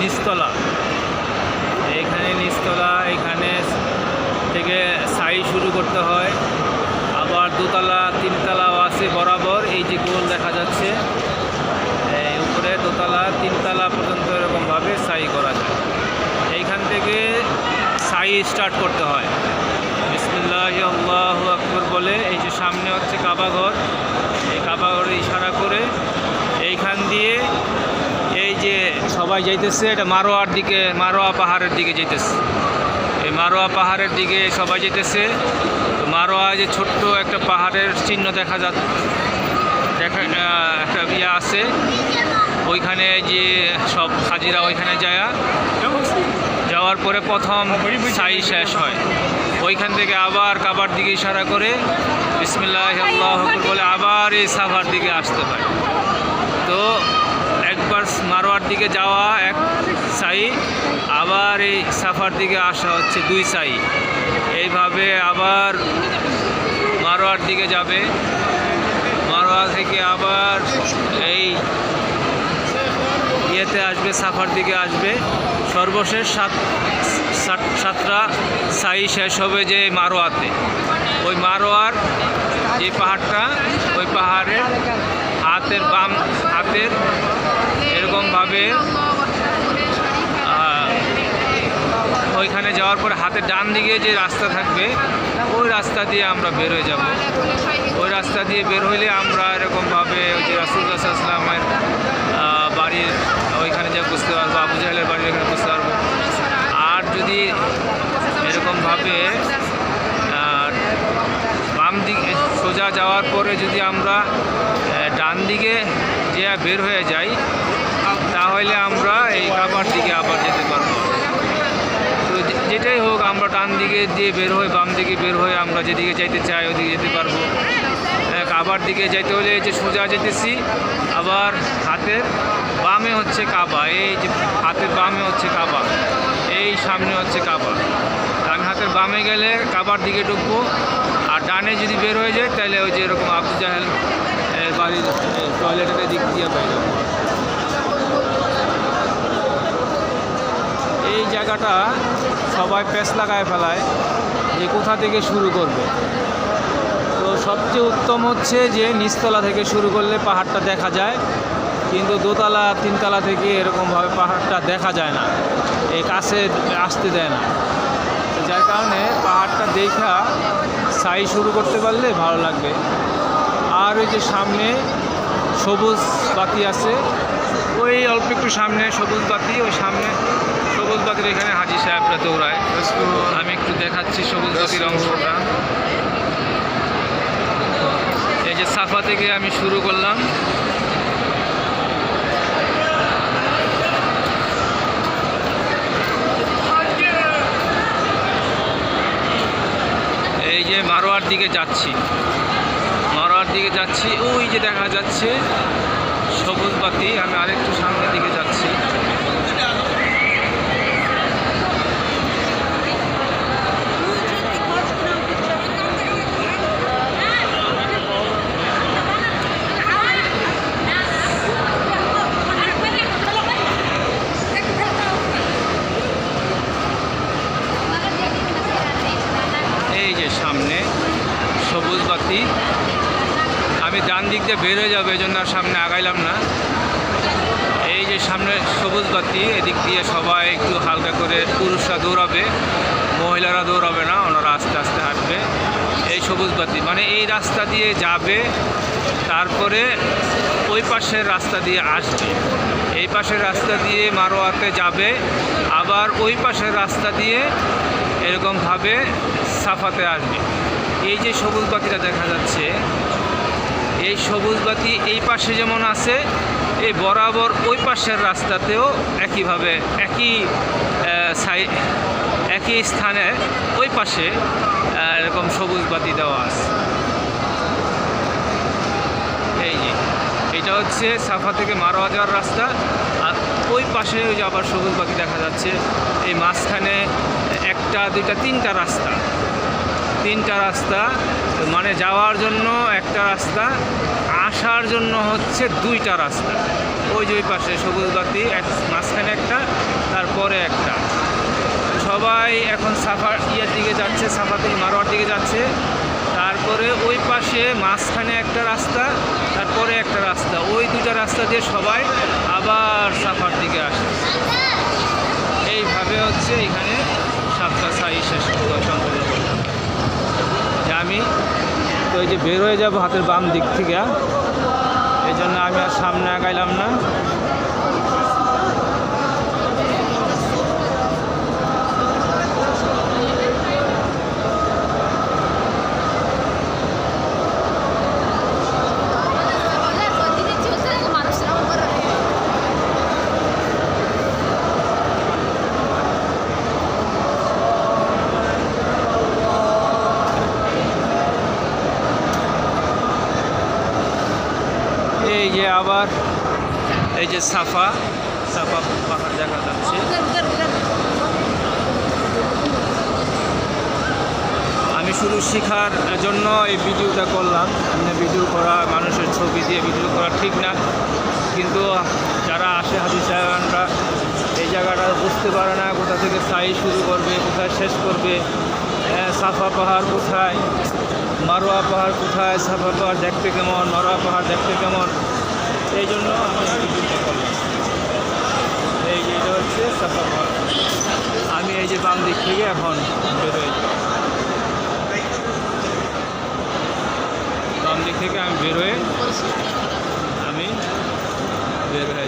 নিচতলা। এইখানে নিচতলা, এখানে থেকে সাই শুরু করতে হয়। আবার দোতলা তিনতলাও আছে বরাবর, এই যে গোল দেখা যাচ্ছে। উপরে দোতলা, তিনতলা পর্যন্ত এরকমভাবে সাই করা যায়। এইখান থেকে সাই স্টার্ট করতে হয়। বিসমুল্লাহ আকবর বলে, এই যে সামনে হচ্ছে কাবাঘর। এই কাবাঘরে ইশারা করে এইখান দিয়ে যে সবাই যাইতেছে, এটা মারোয়ার দিকে, মারোয়া পাহাড়ের দিকে যাইতেছে। এই মারোয়া পাহাড়ের দিকে সবাই যেতেছে মারোয়া যে ছোট্ট একটা পাহাড়ের চিহ্ন দেখা যা দেখা একটা ইয়ে আছে। ওইখানে যে সব হাজিরা ওইখানে যায়। যাওয়ার পরে প্রথম সাই শেষ হয়। ওইখান থেকে আবার কাবার দিকে ইশারা করে বিসমিল্লাহ বলে আবার এই সাফার দিকে আসতে হয়। তো মারোয়ার দিকে যাওয়া এক সাই, আবার এই সাফার দিকে আসা হচ্ছে দুই সাই। এইভাবে আবার মারোয়ার দিকে যাবে। মারোয়া থেকে আবার এই ইয়েতে আসবে, সাফার দিকে আসবে। সর্বশেষ সাত, সাত- সাতটা সাই শেষ হবে যে মারোয়াতে। ওই মারোয়ার যে পাহাড়টা, ওই পাহাড়ের হাতের বাম হাতের এরকমভাবে ওইখানে যাওয়ার পরে হাতের ডান দিকে যে রাস্তা থাকবে, ওই রাস্তা দিয়ে আমরা বের হয়ে যাব। ওই রাস্তা দিয়ে বের হইলে আমরা এরকমভাবে ওই যে রাসুল্লাহ আসলামের বাড়ির ওইখানে যা বুঝতে পারব, আবু জাহেলের বাড়ির ওখানে বুঝতে পারব। আর যদি এরকমভাবে বাম দিকে, সোজা যাওয়ার পরে যদি আমরা ডান দিকে যে বের হয়ে যাই তাহলে আমরা এই কাবার দিকে আবার যেতে পারব। তো যেটাই হোক, আমরা ডান দিকে দিয়ে বের হয়ে বাম দিকে বের হয়ে আমরা যেদিকে যাইতে চাই ওদিকে যেতে পারব। কাবার দিকে যাইতে হলে এই যে সোজা যেতেছি, আবার হাতের বামে হচ্ছে কাবা। এই যে হাতের বামে হচ্ছে কাবা, এই সামনে হচ্ছে কাবা। আমি হাতের বামে গেলে কাবার দিকে ঢুকবো, আর ডানে যদি বের হয়ে যায়, তাহলে ওই যে এরকম আবু বাড়ির টয়লেটের দিক দিয়ে বাইরে জায়গাটা সবাই প্যাচ লাগায় ফেলায় যে কোথা থেকে শুরু করবে। তো সবচেয়ে উত্তম হচ্ছে যে নিচতলা থেকে শুরু করলে পাহাড়টা দেখা যায়, কিন্তু দোতলা, তিনতলা থেকে এরকমভাবে পাহাড়টা দেখা যায় না, এই কাছে আসতে দেয় না। যার কারণে পাহাড়টা দেখা সাই শুরু করতে পারলে ভালো লাগবে। আর ওই যে সামনে সবুজ বাতি আছে, ওই অল্প একটু সামনে সবুজ বাতি, ওই সামনে সবুজ বাতির এখানে হাজি সাহেবরা দৌড়ায়। আমি একটু দেখাচ্ছি সবুজ বাতির অংশটা। এই যে সাফা থেকে আমি শুরু করলাম। এই যে মারোয়ার দিকে যাচ্ছি। মারোয়ার দিকে যাচ্ছি, ওই যে দেখা যাচ্ছে সবুজ বাতি, আমি আরেকটু সামনের দিকে যাচ্ছি এই যে সামনে সবুজ বাতি আমি ডান দিক দিয়ে বের হয়ে যাবে এই জন্য সামনে আগাইলাম না। এই যে সামনে সবুজ বাতি এদিক দিয়ে সবাই একটু হালকা করে পুরুষরা দৌড়াবে, মহিলারা দৌড়াবে না, ওনারা আস্তে আস্তে হাঁটবে। এই সবুজ বাতি মানে এই রাস্তা দিয়ে যাবে, তারপরে ওই পাশের রাস্তা দিয়ে আসবে। এই পাশের রাস্তা দিয়ে মারোয়াতে যাবে, আবার ওই পাশের রাস্তা দিয়ে এরকমভাবে সাফাতে আসবে। এই যে সবুজ বাতিটা দেখা যাচ্ছে এই সবুজ বাতি এই পাশে যেমন আছে, এই বরাবর ওই পাশের রাস্তাতেও একইভাবে, একই সাই, একই স্থানে ওই পাশে এরকম সবুজ বাতি দেওয়া আছে। এই যে, এটা হচ্ছে সাফা থেকে মারোয়া যাওয়ার রাস্তা, আর ওই পাশে ওই যে আবার সবুজ বাতি দেখা যাচ্ছে। এই মাঝখানে একটা, দুইটা, তিনটা রাস্তা। তিনটা রাস্তা মানে যাওয়ার জন্য একটা রাস্তা, আসার জন্য হচ্ছে দুইটা রাস্তা। ওই যে পাশে সবুজ বাতি, এক মাঝখানে একটা, তারপরে একটা। সবাই এখন সাফার ইয়ের দিকে যাচ্ছে, সাফা থেকে মারোয়ার দিকে যাচ্ছে। তারপরে ওই পাশে মাঝখানে একটা রাস্তা, তারপরে একটা রাস্তা। ওই দুটা রাস্তা দিয়ে সবাই আবার সাফার দিকে আসে। এইভাবে হচ্ছে এখানে সাতটা সাই শেষ সম্পূর্ণ করলাম যে আমি তো এই যে বের হয়ে যাব হাতের বাম দিক থেকে। এই জন্য আমি আর সামনে আগাইলাম না এই যে আবার এই যে সাফা সাফা পাহাড় দেখা যাচ্ছে। আমি শুধু শেখার জন্য এই ভিডিওটা করলাম। ভিডিও করা মানুষের ছবি দিয়ে ভিডিও করা ঠিক না। কিন্তু যারা আসে হাজি সাহেবানরা এই জায়গাটা বুঝতে পারে না কোথা থেকে সাই শুরু করবে কোথায় শেষ করবে। হ্যাঁ, সাফা পাহাড় কোথায়? মারোয়া পাহাড় কোথায়? সাফা পাহাড় দেখতে কেমন? মারোয়া পাহাড় দেখতে কেমন? এই জন্য আমি এই এটা হচ্ছে আমি এই যে বাম দিক থেকে এখন বেরোই বাম দিক থেকে আমি বেরোয়